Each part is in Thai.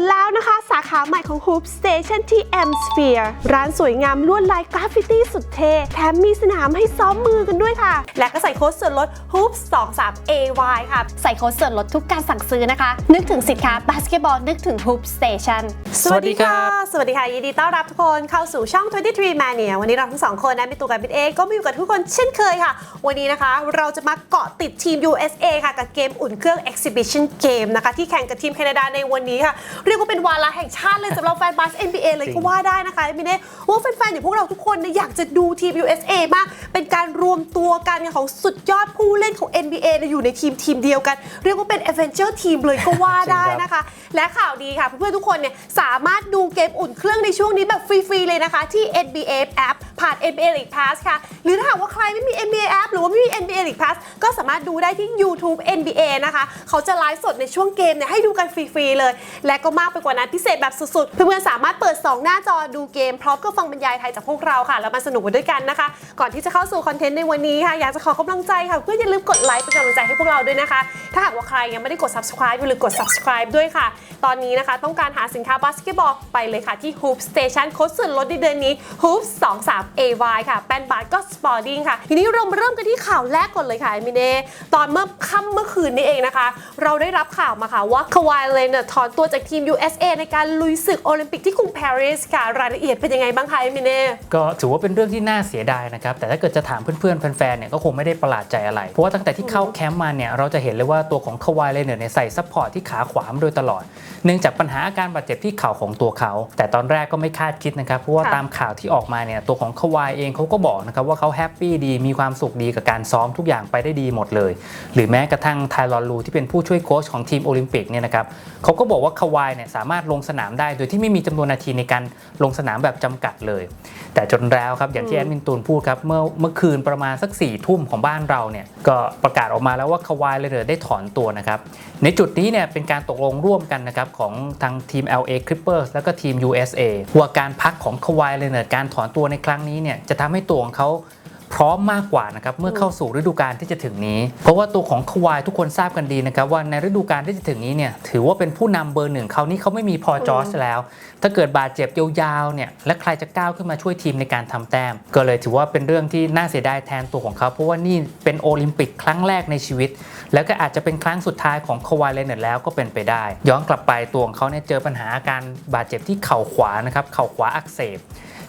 นแล้วนะคะาขาใหม่ของ Hoop Station ที่ M Sphere ร้านสวยงามลวดลายกราฟฟิตี้สุดเท่แถมมีสนามให้ซ้อมมือกันด้วยค่ะ และก็ใส่โค้ดส่วนลด Hoop 23 AY ค่ะ ใส่โค้ดส่วนลดทุกการสั่งซื้อนะคะ นึกถึงสินค้าบาสเกตบอลนึกถึง Hoop Station สวัสดีค่ะ สวัสดีค่ะ ยินดีต้อนรับทุกคนเข้าสู่ช่อง 23 Mania วันนี้เราทั้งสองคนนะมีตัวกับบิดเอก็มาอยู่กับทุกคนเช่นเคยค่ะ วันนี้นะคะเราจะมาเกาะติดทีม USA ค่ะกับเกมอุ่นเครื่อง Exhibition Game นะคะที่แข่งกับทีมแคนาดาในวันนี้ค่ะ เรียกว่าเป็นวาระแห่งชาติเลยสำหรับแฟนบาส NBA เลยก็ว่าได้นะคะมิเน่ว่าแฟนๆอย่างพวกเราทุกคนเนี่ยอยากจะดูทีม USA มาก เป็นการรวมตัวกันของสุดยอดผู้เล่นของ NBA เนี่ยอยู่ในทีมทีมเดียวกัน เรียกว่าเป็น Adventure Team เลยก็ว่าได้นะคะ และข่าวดีค่ะเพื่อนๆทุกคนเนี่ยสามารถดูเกมอุ่นเครื่องในช่วงนี้แบบฟรีๆเลยนะคะที่ NBA App ผ่าน NBA League Pass ค่ะ หรือถ้าหากว่าใครไม่มี NBA App หรือว่าไม่มี NBA League Pass ก็สามารถดูได้ที่ YouTube NBA นะคะ เขาจะไลฟ์สดในช่วงเกมเนี่ยให้ดูกันฟรีๆเลย และก็มากไปกว่านั้นพิเศษแบบสุดๆ เพื่อนๆสามารถเปิด 2 หน้าจอดูเกม พร้อมกับฟังบรรยายไทยจากพวกเราค่ะ แล้วมาสนุกกันด้วยกันนะคะ ก่อนที่จะเข้าสู่คอนเทนต์ในวันนี้ค่ะ อยากจะขอกำลังใจค่ะเพื่อนอย่าลืมกดไลค์เป็นกำลังใจให้พวกเราด้วยนะคะ ถ้าหากว่าใครยังไม่ได้กด subscribe อย่าลืมกด subscribe ด้วยค่ะ ตอนนี้นะคะ ต้องการหาสินค้าบาสเกตบอลไปเลยค่ะที่ Hoop Station โค้ดส่วนลดในเดือนนี้ Hoop 23 AY ค่ะ แปนบาสก็ Sporting ค่ะ ทีนี้เรามาเริ่มกันที่ข่าวแรกก่อนเลยค่ะมิเน่ตอนเมื่อค่ำเมื่อคืนนี้เองนะคะ เราได้รับข่าวมาค่ะว่าคาวายเลนเนี่ยถอนตัวจากทีม USA ในการลุยศึกโอลิมปิกที่กรุงปารีสค่ะ รายละเอียดเป็นยังไงบ้างคะมิเน่ก็ถือว่าเป็นเรื่องที่น่าเสียดายนะครับ แต่ถ้าเกิดจะถามเพื่อนๆแฟนๆเนี่ยก็คงไม่ได้ประหลาดใจอะไร เพราะว่าตั้งแต่ที่เข้าแคมป์มาเนี่ยเราจะเห็นเลยว่าตัวของคาวายเลเนอร์เนี่ยใส่ซัพพอร์ตที่ขาขวามาโดยตลอด เนื่องจากปัญหาอาการบาดเจ็บที่เข่าของตัวเขา แต่ตอนแรกก็ไม่คาดคิดนะครับเพราะว่าตามข่าวที่ออกมาเนี่ยตัวของคาวายเองเขาก็บอกนะครับว่าเขาแฮปปี้ดีมีความสุขดีกับการซ้อมทุกอย่างไปได้ดีหมดเลย หรือแม้กระทั่งไทลอนลูที่เป็นผู้ช่วยโค้ชของทีมโอลิมปิกเนี่ยนะครับเขาก็บอกว่าคาวายเนี่ยสามารถลงสนามได้ โดยที่ไม่มีจำนวนนาทีในการลงสนามแบบจำกัดเลย แต่จนแล้วครับอย่างที่แอดมินตูนพูดครับเมื่อเมื่อคืนประมาณสัก4ี่ทุ่มของบ้านเราเนี่ยก็ประกาศออกมาแล้วว่าคาวายเลยเดอร์ได้ถอนตัวนะครับในจุดนี้เนี่ยเป็นการตกลงร่วมกันนะครับของทางทีม LA Clippers แล้วก็ทีม USA ว่าการพักของคาวายเลยเดอร์การถอนตัวในครั้งนี้เนี่ยจะทำให้ตัวของเขาพร้อมมากกว่านะครับเมื่อเข้าสู่ฤดูกาลที่จะถึงนี้ เพราะว่าตัวของควายทุกคนทราบกันดีนะครับว่าในฤดูกาลที่จะถึงนี้เนี่ยถือว่าเป็นผู้นำเบอร์หนึ่งเขาวนี้เขาไม่มีพอจอร์จแล้ว ถ้าเกิดบาดเจ็บยาวๆเนี่ยและใครจะก้าวขึ้นมาช่วยทีมในการทำแต้ม ก็เลยถือว่าเป็นเรื่องที่น่าเสียดายแทนตัวของเขาเพราะว่านี่เป็นโอลิมปิกครั้งแรกในชีวิต แล้วก็อาจจะเป็นครั้งสุดท้ายของควายเลนเนอร์แล้วก็เป็นไปได้ ย้อนกลับไปตัวของเขาเนี่ยเจอปัญหาอาการบาดเจ็บที่เข่าขวานะครับเข่าขวาอักเสบ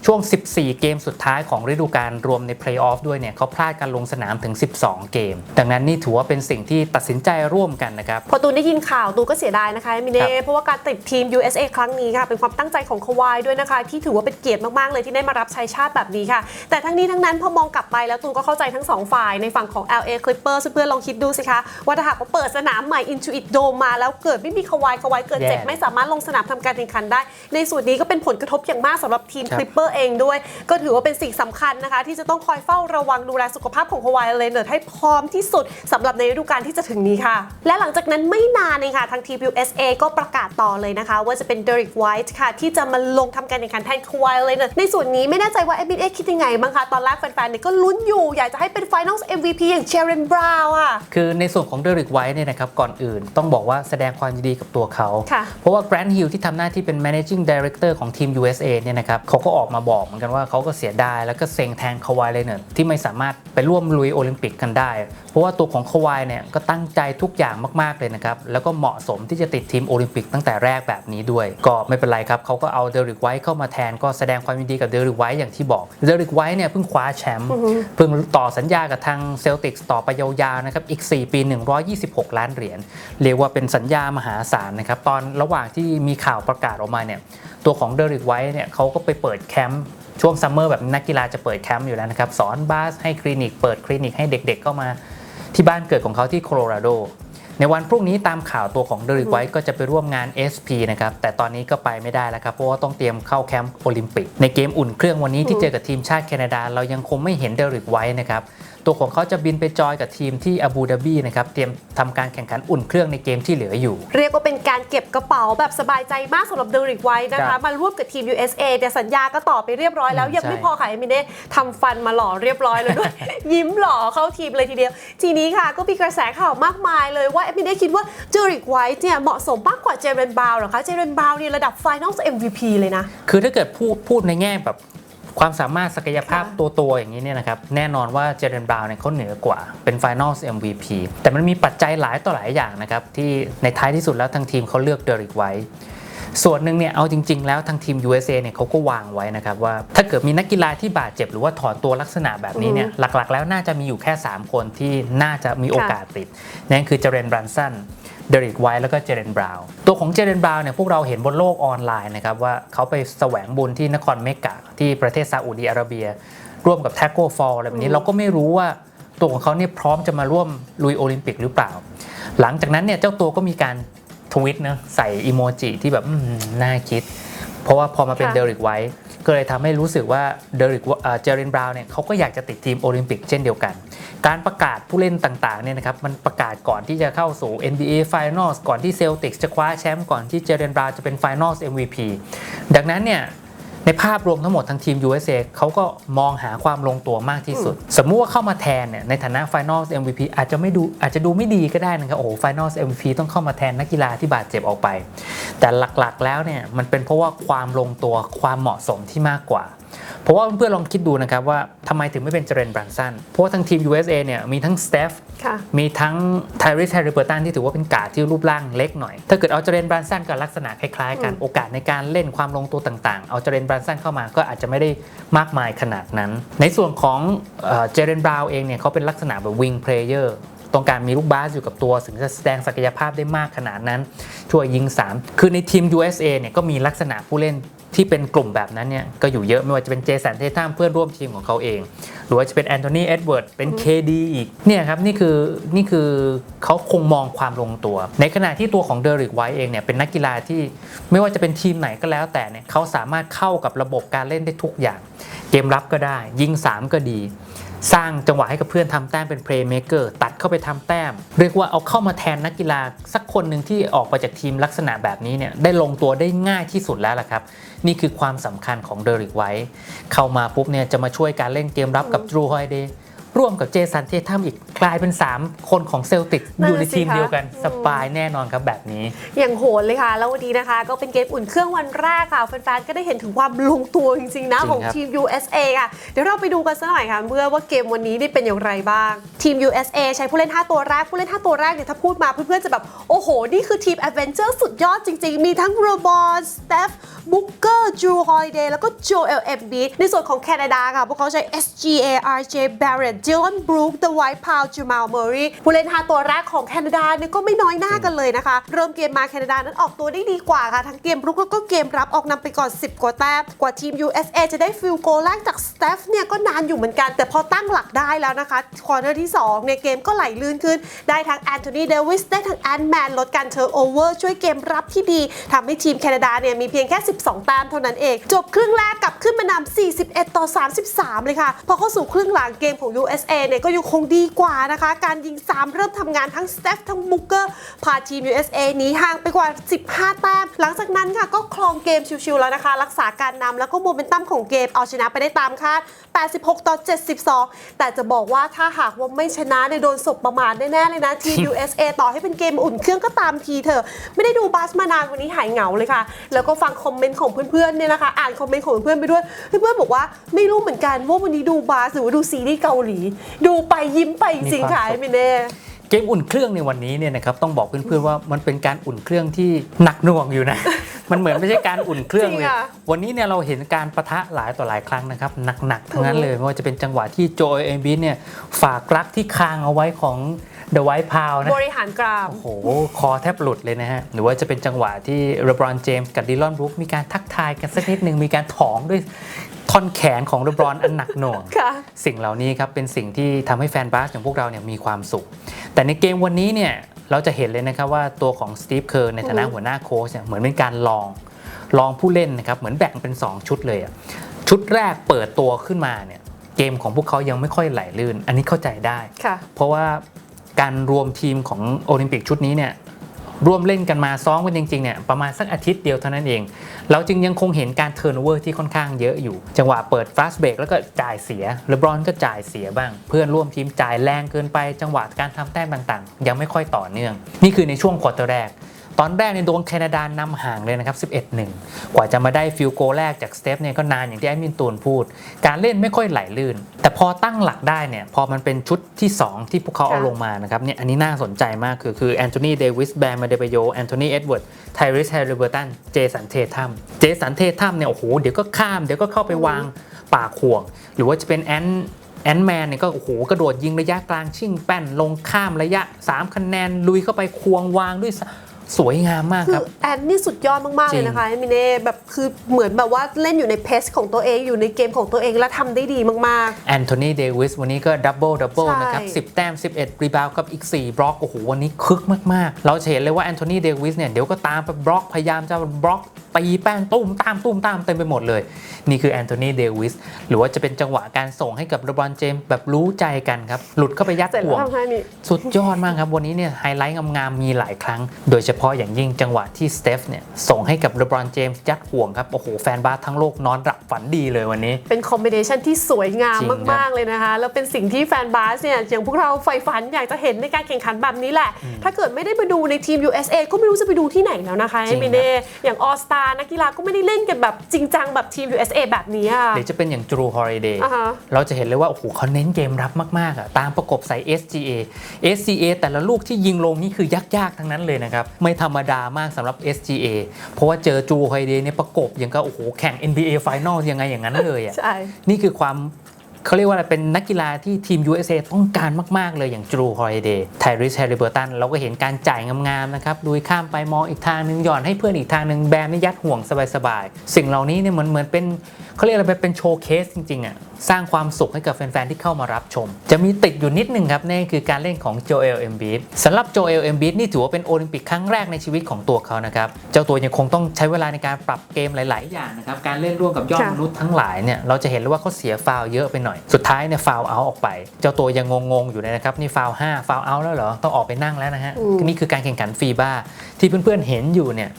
ช่วง 14 เกมสุดท้ายของฤดูกาลรวมในเพลย์ออฟด้วยเนี่ยเขาพลาดการลงสนามถึง 12 เกม ดังนั้นนี่ถือว่าเป็นสิ่งที่ตัดสินใจร่วมกันนะครับ พอตูนได้ยินข่าวตูนก็เสียดายนะคะมิคเน่รับเพราะว่าการติดทีม USA ครั้งนี้ค่ะ เป็นความตั้งใจของคาวายด้วยนะคะ ที่ถือว่าเป็นเกียรติมากๆเลยที่ได้มารับใช้ชาติแบบนี้ค่ะ แต่ทั้งนี้ทั้งนั้นพอมองกลับไปแล้วตูนก็เข้าใจทั้งสองฝ่ายในฝั่งของ LA Clippers เพื่อนๆลองคิดดูสิคะว่าถ้าหากว่าเปิดสนามใหม่ Intuit Dome มาแล้วเกิดไม่มีคาวายคาวายเกิดเจ็บแย่ไม่สามารถลงสนามทำการแข่งขันได้ ในส่วนนี้ก็เป็นผลกระทบอย่างมากสำหรับทีมครับ Clipper เองด้วย ก็ถือว่าเป็นสิ่งสำคัญนะคะ ที่จะต้องคอยเฝ้าระวังดูแลสุขภาพของคาวายเลนเนอร์ให้พร้อมที่สุดสำหรับในฤดูกาลที่จะถึงนี้ค่ะ และหลังจากนั้นไม่นานเองค่ะทางทีม USA ก็ประกาศต่อเลยนะคะ ว่าจะเป็นเดริกไวท์ค่ะ ที่จะมาลงทำการแข่งขันแทนคาวายเลนเนอร์ในส่วนนี้ไม่แน่ใจว่า NBA คิดยังไงบ้างคะตอนแรกแฟนๆเนี่ยก็ลุ้นอยู่ อยากจะให้เป็น Finals MVP อย่างเช r รนบราวน์อะคือในส่วนของเดริกไวท์เนี่ยนะครับก่อนอื่นต้องบอกว่าแสดงความยินดีกับตัวเขาค่ะเพราะว่าแกรนด์ฮิลที่ทำหน้าที่เป็น managing director ของทีม USA เนี่ยนะครับเขาก็ออกมาาบอกเหมือนกันว่าเขาก็เสียดายแล้วก็เซ็งแทนคาวายเลยเนอร์ที่ไม่สามารถไปร่วมลุยโอลิมปิกกันได้ เพราะว่าตัวของคาวายเนี่ยก็ตั้งใจทุกอย่างมากๆเลยนะครับ แล้วก็เหมาะสมที่จะติดทีมโอลิมปิกตั้งแต่แรกแบบนี้ด้วย ก็ไม่เป็นไรครับเขาก็เอาเดริกไวท์เข้ามาแทนก็แสดงความยินดีกับเดริกไวท์อย่างที่บอกเดริกไวท์เนี่ยเพิ่งคว้าแชมป์เพิ่งต่อสัญญากับทางเซลติกต่อไปยาวๆนะครับอีก 4 ปี 126 ล้านเหรียญเรียกว่าเป็นสัญญามหาศาลนะครับตอนระหว่างที่มีข่าวประกาศออกมาเนี่ย ตัวของเดริกไวท์เนี่ยเขาก็ไปเปิดแคมป์ช่วงซัมเมอร์แบบนักกีฬาจะเปิดแคมป์อยู่แล้วนะครับ สอนบาสให้คลินิก เปิดคลินิกให้เด็กๆเข้ามาที่บ้านเกิดของเขาที่โคโลราโด ในวันพรุ่งนี้ตามข่าวตัวของเดริกไวท์ก็จะไปร่วมงาน SP นะครับ แต่ตอนนี้ก็ไปไม่ได้แล้วครับ เพราะว่าต้องเตรียมเข้าแคมป์โอลิมปิก ในเกมอุ่นเครื่องวันนี้ที่เจอกับทีมชาติแคนาดา เรายังคงไม่เห็นเดริกไวท์นะครับ ตัวของเขาจะบินไปจอยกับทีมที่อาบูดาบีนะครับเตรียมทำการแข่งขันอุ่นเครื่องในเกมที่เหลืออยู่ เรียกว่าเป็นการเก็บกระเป๋าแบบสบายใจมากสำหรับเดริกไว้นะครัคะบมาร่วมกับทีม USA แต่สัญญาก็ต่อไปเรียบร้อยแล้วอืมยังไม่ใช่พอค่ะเอมิเน่ทำฟันมาหล่อเรียบร้อยแล้วด้วย ยิ้มหล่อเข้าทีมเลยทีเดียว ทีนี้ค่ะก็มีกระแสข่าวมากมายเลยว่าเอมิเน่คิดว่าเดริกไว้เนี่ยเหมาะสมมากกว่าเจเรนบราวน์เหรอคะเจเรนบราวน์เนี่ยระดับ Finals MVP เลยนะคือถ้าเกิดพูดพูดในแง่แบบ ความสามารถศักยภาพค่ะตัวตัวๆอย่างนี้เนี่ยนะครับแน่นอนว่าเจเรนบราวน์เนี่ยเขาเหนือกว่าเป็น Finals MVP แต่มันมีปัจจัยหลายต่อหลายอย่างนะครับที่ในท้ายที่สุดแล้วทางทีมเขาเลือกเดริกไว้ส่วนหนึ่งเนี่ยเอาจริง ๆ แล้วทางทีม USA เนี่ยเขาก็วางไว้นะครับว่าถ้าเกิดมีนักกีฬาที่บาดเจ็บหรือว่าถอนตัวลักษณะแบบนี้เนี่ยหลักๆ แล้วน่าจะมีอยู่แค่ 3 คนที่น่าจะมีโอกาสติดนั่นคือเจเรนบรันสัน เดริกไวท์แล้วก็เจเรนบราวน์ตัวของเจเรนบราวน์เนี่ยพวกเราเห็นบนโลกออนไลน์นะครับว่าเขาไปแสวงบุญที่นครเมกะที่ประเทศซาอุดีอาระเบีย ร่วมกับแท็กโกฟอลอะไรแบบนี้เราก็ไม่รู้ว่าตัวของเขาเนี่ยพร้อมจะมาร่วมลุยโอลิมปิกหรือเปล่า หลังจากนั้นเนี่ยเจ้าตัวก็มีการทวิตนะใส่อีโมจิที่แบบอืมน่าคิด เพราะว่าพอมาเป็นค่ะเดริกไวท์ก็เลยทำให้รู้สึกว่าเดริกเจเรนบราวน์เนี่ยเขาก็อยากจะติดทีมโอลิมปิกเช่นเดียวกัน การประกาศผู้เล่นต่างๆเนี่ยนะครับมันประกาศก่อนที่จะเข้าสู่ NBA Finals ก่อนที่เซลติกจะคว้าแชมป์ก่อนที่เจเรนบราวน์จะเป็น Finals MVP ดังนั้นเนี่ยในภาพรวมทั้งหมดทางทีม USA เขาก็มองหาความลงตัวมากที่สุด สมมุติว่าเข้ามาแทนเนี่ยในฐานะ Finals MVP อาจจะไม่ดูอาจจะดูไม่ดีก็ได้นะครับโอ้โห Finals MVP ต้องเข้ามาแทนนักกีฬาที่บาดเจ็บออกไป แต่หลักๆแล้วเนี่ยมันเป็นเพราะว่าความลงตัวความเหมาะสมที่มากกว่าเพราะว่าเพื่อนๆลองคิดดูนะครับว่าทำไมถึงไม่เป็นเจเรนบรันสันเพราะว่าทั้งทีม USA เนี่ยมีทั้งสเตฟค่ะมีทั้งไทริสแฮร์ริเบอร์ตันที่ถือว่าเป็นการ์ดที่รูปร่างเล็กหน่อย ถ้าเกดเอาเจเรนบรันสันกับลักษณะคล้ายๆกันอืมโอกาสในการเล่นความลงตัวต่างๆ เอาเจเรนบรันสันเข้ามาก็อาจจะไม่ได้มากมายขนาดนั้น ในส่วนของเจเรนบราวเองเนี่ยเขาเป็นลักษณะแบบวิงเพลเยอร์ต้องการมีลูกบาสอยู่กับตัวถึงจะแสดงศักยภาพได้มากขนาดนั้น ช่วยยิง 3 คือในทีม USA เนี่ยก็มีลักษณะผู้เล่น ที่เป็นกลุ่มแบบนั้นเนี่ยก็อยู่เยอะไม่ว่าจะเป็นเจสันเททัมเพื่อนร่วมทีมของเขาเอง หรือว่าจะเป็นแอนโทนีเอ็ดเวิร์ดเป็น KD อีกเนี่ยครับนี่คือนี่คือเขาคงมองความลงตัว ในขณะที่ตัวของเดริกไวท์เองเนี่ยเป็นนักกีฬาที่ไม่ว่าจะเป็นทีมไหนก็แล้วแต่เนี่ยเขาสามารถเข้ากับระบบการเล่นได้ทุกอย่าง เกมรับก็ได้ ยิง 3 ก็ดี สร้างจังหวะให้กับเพื่อนทำแต้มเป็นเพลย์เม k เกอร์ตัดเข้าไปทำแต้ม เรียกว่าเอาเข้ามาแทนนักกีฬาสักคนหนึ่งที่ออกมาจากทีมลักษณะแบบนี้เนี่ยได้ลงตัวได้ง่ายที่สุดแล้วล่ะครับ นี่คือความสำคัญของเดริกไว้ เข้ามาปุ๊บเนี่ยจะมาช่วยการเล่นเกมรับกับดรูฮอยเดย์ ร่วมกับเจสันเททัมอีกกลายเป็น 3 คนของเซลติกนั่นอยู่ในสิทีมคะเดียวกันอืมสบายแน่นอนครับแบบนี้ อย่างโหดเลยค่ะ แล้ววันนี้นะคะ ก็เป็นเกมอุ่นเครื่องวันแรกค่ะแฟนๆก็ได้เห็นถึงความลงตัวจริงๆนะจริงของครับทีม USA ค่ะ เดี๋ยวเราไปดูกันสักหน่อยค่ะเพื่อว่าเกมวันนี้ได้เป็นอย่างไรบ้าง ทีม USA ใช้ผู้เล่น 5 ตัวแรกผู้เล่น 5 ตัวแรกเนี่ยถ้าพูดมาเพื่อนๆจะแบบโอ้โห นี่คือทีมแอดเวนเจอร์สุดยอดจริง ๆ มีทั้งโรบอนสเตฟบุกเกอร์จูฮอยเดย์แล้วก็โจเอลเอ็มบีในส่วนของแคนาดาค่ะพวกเขาใช้ SGA RJ Barrett Dylan Brook The White p o w Jamal Murray ผู้เล่น 5 ตัวแรกของแคนาดาเนี่ยก็ไม่น้อยหน้ากันเลยนะคะ เริ่มเกมมาแคนาดานั้นออกตัวได้ดีกว่าค่ะ ทั้งเกมรุกแล้วก็เกมรับออกนำไปก่อน 10 กว่าแต้มกว่าทีม USA จะได้ฟิลโกลแรกจากสเตฟเนี่ยก็นานอยู่เหมือนกัน แต่พอตั้งหลักได้แล้วนะคะควอเตอร์ที่2เนี่ยเกมก็ไหลลื่นขึ้น ได้ทั้งแอนโทนีเดวิสได้ทั้งแอนแมนลดการเทอร์โอเวอร์ช่วยเกมรับที่ดีทำให้ทีมแคนาดาเนี่ยมีเพียงแค่ 12แต้มเท่านั้นเอง จบครึ่งแรกกลับขึ้นมานำ41 ต่อ 33 เลยค่ะพอเข้าสู่ครึ่งหลังเกมของ USA เนี่ยก็ยังคงดีกว่านะคะ การยิง 3 เริ่มทำงานทั้งสเตฟทั้งบุกเกอร์พาทีม USA หนีห่างไปกว่า 15 แต้ม หลังจากนั้นค่ะก็ครองเกมชิวๆแล้วนะคะ รักษาการนำแล้วก็โมเมนตัมของเกมเอาชนะไปได้ตามคาด 86 ต่อ 72 แต่จะบอกว่าถ้าหากว่าไม่ชนะเนี่ยโดนศพประมาทแน่ๆเลยนะทีม USA ต่อให้เป็นเกมอุ่นเครื่องก็ตามทีเถอะไม่ได้ดูบาสมานานวันนี้หายเหงาเลยค่ะ แล้วก็ฟังคอมเมนต์ของเพื่อนๆเนี่ยนะคะ อ่านคอมเมนต์ของเพื่อนไปด้วยเพื่อนๆบอกว่าไม่รู้เหมือนกันว่าวันนี้ดูบาสหรือว่าดูซีรีส์เกาหลีดูไปยิ้มไปจริงๆค่ะมีความสุขไม่แน่เกมอุ่นเครื่องในวันนี้เนี่ยนะครับต้องบอกเพื่อนๆว่ามันเป็นการอุ่นเครื่องที่หนักหน่วงอยู่นะ มันเหมือนไม่ใช่การอุ่นเครื่องจริเลงยอะวันนี้เนี่ยเราเห็นการประทะหลายต่อหลายครั้งนะครับหนักๆทั้งนั้นเลยไม่ว่าจะเป็นจังหวะที่โจเอมบิสเนี่ยฝากรักที่คางเอาไว้ของ เดอะไวท์พาวนะ บริหารกราม โอ้โห คอแทบหลุดเลยนะฮะ หรือว่าจะเป็นจังหวะที่เรบรอนเจมส์กับดิลอนบรูคมีการทักทายกันสักนิดหนึ่งมีการถองด้วยท่อนแขนของเรบรอนอันหนักหน่วง ค่ะ สิ่งเหล่านี้ครับเป็นสิ่งที่ทำให้แฟนบาสอย่างพวกเราเนี่ยมีความสุข แต่ในเกมวันนี้เนี่ยเราจะเห็นเลยนะครับว่าตัวของสตีฟเคอร์ในฐานะอือฮึหัวหน้าโค้ชเนี่ยเหมือนเป็นการลอง ลองผู้เล่นนะครับเหมือนแบ่งเป็น 2 ชุดเลยอะชุดแรกเปิดตัวขึ้นมาเนี่ยเกมของพวกเขายังไม่ค่อยไหลลื่น อันนี้เข้าใจได้ ค่ะ เพราะว่า การรวมทีมของโอลิมปิกชุดนี้เนี่ยร่วมเล่นกันมาซ้อมกันจริงๆเนี่ยประมาณสักอาทิตย์เดียวเท่านั้นเอง เราจึงยังคงเห็นการเทิร์นเวอร์ที่ค่อนข้างเยอะอยู่ จังหวะเปิดฟาสเบรกแล้วก็จ่ายเสียเลบรอนก็จ่ายเสียบ้าง เพื่อนร่วมทีมจ่ายแรงเกินไป จังหวะการทำแต้มต่างๆ ยังไม่ค่อยต่อเนื่อง นี่คือในช่วงควอเตอร์แรก ตอนแรกเนี่ยโดนแคนาดานำห่างเลยนะครับ 11-1 กว่าจะมาได้ฟิลโกแรกจากสเตฟเนี่ยก็นานอย่างที่แอดมินตูนพูด การเล่นไม่ค่อยไหลลื่น แต่พอตั้งหลักได้เนี่ย พอมันเป็นชุดที่ 2 ที่พวกเขาเอาลงมานะครับเนี่ยอันนี้น่าสนใจมากคือคือแอนโทนีเดวิสแบร์มาเดเบโยแอนโทนีเอ็ดเวิร์ดไทริสแฮร์ริเบอร์ตันเจสันเททัมเจสันเททัมเนี่ยโอ้โหเดี๋ยวก็ข้ามเดี๋ยวก็เข้าไปวางปากห่วง หรือว่าจะเป็นแอนแอนแมนเนี่ยก็โอ้โหกระโดดยิงระยะกลางชิ่งแป้นลงข้ามระยะ 3 คะแนนลุยเข้าไปควงวางด้วย สสวยงามมากคืคอรับแอนนี่สุดยอดมากๆจริเลง ยนะคะมิเน่แบบคือเหมือนแบบว่าเล่นอยู่ในเพสของตัวเองอยู่ในเกมของตัวเองแล้วทำได้ดีมาก แอนโทนีเดวิสวันนี้ก็ดับเบิลดับเบิลใช่ นะครับ 10 แต้ม 11 รีบาวกับอีก 4 บล็อก โอ้โห วันนี้คึกมาก ๆ เราจะเห็นเลยว่าแอนโทนีเดวิสเนี่ย เดี๋ยวก็ตามไปบล็อก พยายามจะบล็อก ตีแป้นตุ้มตามตุ้มตามเต็มไปหมดเลย นี่คือแอนโทนีเดวิสหรือว่าจะเป็นจังหวะการส่งให้กับเลบรอนเจมส์แบบรู้ใจกันครับ หลุดเข้าไปยัดๆเสร็จห่แล้ววงทำให้นี่สุดยอดมากครับ วันนี้เนี่ยไฮไลท์งามๆมีหลายครั้ง โดยเฉพาะอย่างยิ่งจังหวะที่สเตฟเนี่ยส่งให้กับเลบรอนเจมส์ยัดห่วงครับโอ้โหแฟนบาสทั้งโลกนอนหลับฝันดีเลยวันนี้ เป็นคอมบิเนชันที่สวยงามจริงครับมากๆเลยนะคะแล้วเป็นสิ่งที่แฟนบาสเนี่ยอย่างพวกเราใฝ่ฝันอยากจะเห็นในการแข่งขันแบบนี้แหละ ถ้าเกิดไม่ได้มาดูในทีม USA ก็ไม่รู้จะไปดูที่ไหนแล้วนะคะจริงมิเน่อย่างออสตานักกีฬาก็ไม่ได้เล่นกันแบบจริงจังแบบทีม USA แบบนี้อะหรือจะเป็นอย่าง Drew Holiday อ่าฮะเราจะเห็นเลยว่าโอ้โหเขาเน้นเกมรับมากๆอะตามประกบใส่ SGA SGA แต่ละลูกที่ยิงลงนี่คือยากๆทั้งนั้นเลยนะครับ ไม่ธรรมดามากสำหรับ SGA เพราะว่าเจอจูไฮเดย์เนี่ยประกบยังก็โอ้โหแข่ง NBA Final ยังไงอย่างนั้นเลยอะใช่นี่คือความ เขาเรียกว่าอะไรเป็นนักกีฬาที่ทีม USA ต้องการมาก ๆ เลยอย่างจูฮอ l เดย์ไทริสแฮร์ริเบอร์ตันเราก็เห็นการจ่ายงามๆนะครับลุยข้ามไปมองอีกทางหนึ่งหย่อนให้เพื่อนอีกทางหนึ่งแบมไม่ยัดห่วงสบายๆสิ่งเหล่านี้เนี่ยเหมือนเหมือนเป็นเขาเรียกอะไรเป็นโชว์เคสจริงๆอะสร้างความสุขให้กับแฟน ๆ ที่เข้ามารับชม จะมีติดอยู่นิดนึงครับนั่นคือการเล่นของโจเอลเอมบีดสำหรับโจเอลเอมบีดนี่ถือว่าเป็นโอลิมปิกครั้งแรกในชีวิตของตัวเขานะครับเจ้าตัวยังคงต้องใช้เวลาในการปรับเกมหลาย ๆ อย่างนะครับการเล่นร่วมกับยอดค่ะมนุษย์ทั้งหลายเนี่ยเราจะเห็นเลยว่าเขาเสียฟาวล์เยอะไปหน่อยสุดท้ายเนี่ยฟาวล์เอาออกไป เจ้าตัวยังงงๆอยู่เลยนะครับนี่ฟาวล์5ฟาวล์เอาแล้วเหรอต้องออกไปนั่งแล้วนะฮะอืมนี่คือการแข่งขันฟีบ้าที่เพื่อนๆเห็นอยู่เนี่ย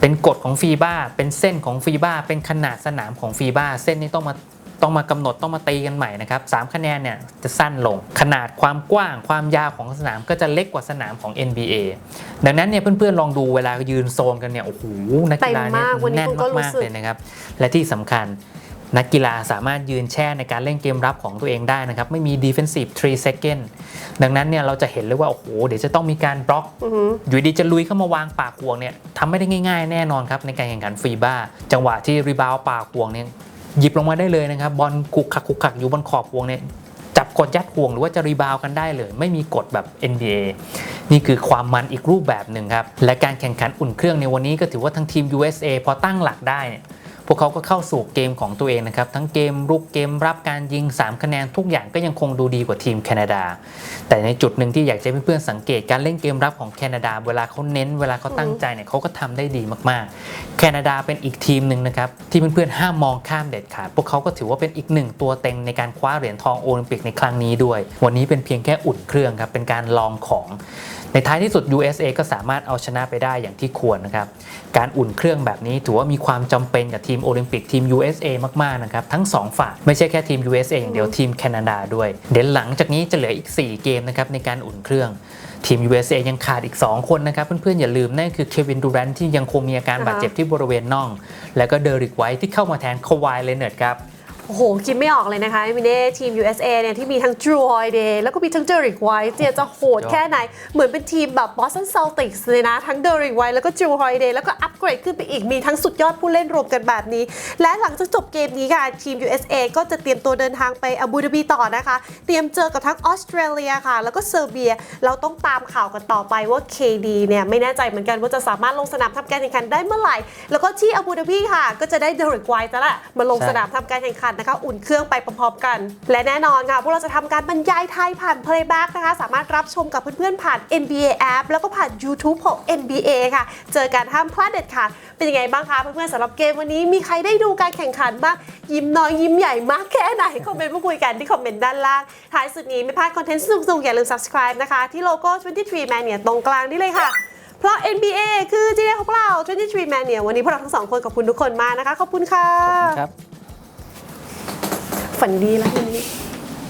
เป็นกฎของฟีบ้าเป็นเส้นของฟีบ้าเป็นขนาดสนามของฟีบ้าเส้นนี้ต้องมาต้องมากำหนดต้องมาตีกันใหม่นะครับสามคะแนนเนี่ยจะสั้นลง ขนาดความกว้างความยาวของสนามก็จะเล็กกว่าสนามของ NBA ดังนั้นเนี่ยเพื่อนๆลองดูเวลายืนโซนกันเนี่ยโอ้โหนักกีฬาเนี่ยเต็มมากวันนี้แน่นผมก็รู้มากสึกๆเลยนะครับ และที่สำคัญ นักกีฬาสามารถยืนแช่ในการเล่นเกมรับของตัวเองได้นะครับ ไม่มี defensive 3 second ดังนั้นเนี่ยเราจะเห็นเลยว่า โอ้โห เดี๋ยวจะต้องมีการบล็อกอือหืออยู่ดีจะลุยเข้ามาวางปากห่วงเนี่ยทำไม่ได้ง่ายๆ แน่นอนครับ ในการแข่งขันฟรีบ้า จังหวะที่รีบาวปากห่วงเนี่ยหยิบลงมาได้เลยนะครับ บอลคุกคักคุกคักอยู่บนขอบห่วงเนี่ยจับกดยัดห่วงหรือว่าจะรีบาวกันได้เลย ไม่มีกฎแบบ NBA นี่คือความมันอีกรูปแบบหนึ่งครับ และการแข่งขันอุ่นเครื่องในวันนี้ก็ถือว่าทั้งทีม USA พอตั้งหลักได้เนี่ย พวกเขาก็เข้าสู่เกมของตัวเองนะครับ ทั้งเกมรุกเกมรับการยิง 3 คะแนนทุกอย่างก็ยังคงดูดีกว่าทีมแคนาดา แต่ในจุดหนึ่งที่อยากจะให้เพื่อนๆสังเกตการเล่นเกมรับของแคนาดา เวลาเขาเน้นเวลาเขาตั้งใจเนี่ยเขาก็ทำได้ดีมากๆ แคนาดาเป็นอีกทีมหนึ่งนะครับที่เพื่อนๆห้ามมองข้ามเด็ดขาด พวกเขาก็ถือว่าเป็นอีกหนึ่งตัวเต็งในการคว้าเหรียญทองโอลิมปิกในครั้งนี้ด้วย วันนี้เป็นเพียงแค่อุ่นเครื่องครับเป็นการลองของ ในท้ายที่สุด USA ก็สามารถเอาชนะไปได้อย่างที่ควรนะครับ การอุ่นเครื่องแบบนี้ถือว่ามีความจำเป็นกับทีมโอลิมปิกทีม USA มากๆนะครับ ทั้ง 2 ฝ่ายไม่ใช่แค่ทีม USA อย่างเดียวทีมแคนาดาด้วย เดี๋ยวหลังจากนี้จะเหลืออีก 4 เกมนะครับในการอุ่นเครื่องทีม USA ยังขาดอีก 2 คนนะครับ เพื่อนๆ อย่าลืม นั่นคือเควินดูแรนที่ยังคงมีอาการบาดเจ็บที่บริเวณน่อง แล้วก็เดริกไวท์ที่เข้ามาแทนควายเลเนร์ดครับ โอ้โห คิดไม่ออกเลยนะคะมิเน่ทีม USA เนี่ยที่มีทั้ง Drew Holiday แล้วก็มีทั้ง Derrick White เนี่ยจะโหดยอดแค่ไหน เหมือนเป็นทีมแบบ Boston Celtics เลยนะ ทั้ง Derrick White แล้วก็ Drew Holiday แล้วก็อัปเกรดขึ้นไปอีกมีทั้งสุดยอดผู้เล่นรวมกันแบบนี้ และหลังจากจบเกมนี้ค่ะ ทีม USA ก็จะเตรียมตัวเดินทางไปอาบูดาบีต่อนะคะ เตรียมเจอกับทั้งออสเตรเลียค่ะ แล้วก็เซอร์เบีย เราต้องตามข่าวกันต่อไปว่า KD เนี่ยไม่แน่ใจเหมือนกันว่าจะสามารถลงสนามทำการแข่งขันได้เมื่อไหร่ แล้วก็ที่อาบูดาบีค่ะ ก็จะได้ Derrick White แล้วแหละมาลงใช่สนามทำการแข่งขันันนะคะ อุ่นเครื่องไปพร้อมๆกัน และแน่นอนค่ะ พวกเราจะทำการบรรยายไทยผ่าน Playback นะคะ สามารถรับชมกับเพื่อนๆผ่าน NBA App แล้วก็ผ่าน YouTube ของ NBA ค่ะ เจอกันห้ามพลาดเด็ดขาดเป็นยังไงบ้างคะเพื่อนๆสำหรับเกมวันนี้มีใครได้ดูการแข่งขันบ้างยิ้มน้อยยิ้มใหญ่มากแค่ไหนคอมเมนต์มาคุยกันที่คอมเมนต์ด้านล่างท้ายสุดนี้ไม่พลาดคอนเทนต์สนุกๆอย่าลืม subscribe นะคะที่โลโก้ 23 Mania ตรงกลางนี่เลยค่ะเพราะ NBA คือจีเของเรา23 Mania วันนี้พวกเราทั้งสองคนขอบคุณทุกคนมากนะคะ ขอบคุณค่ะครับ ฝันดีแล้ววันนี้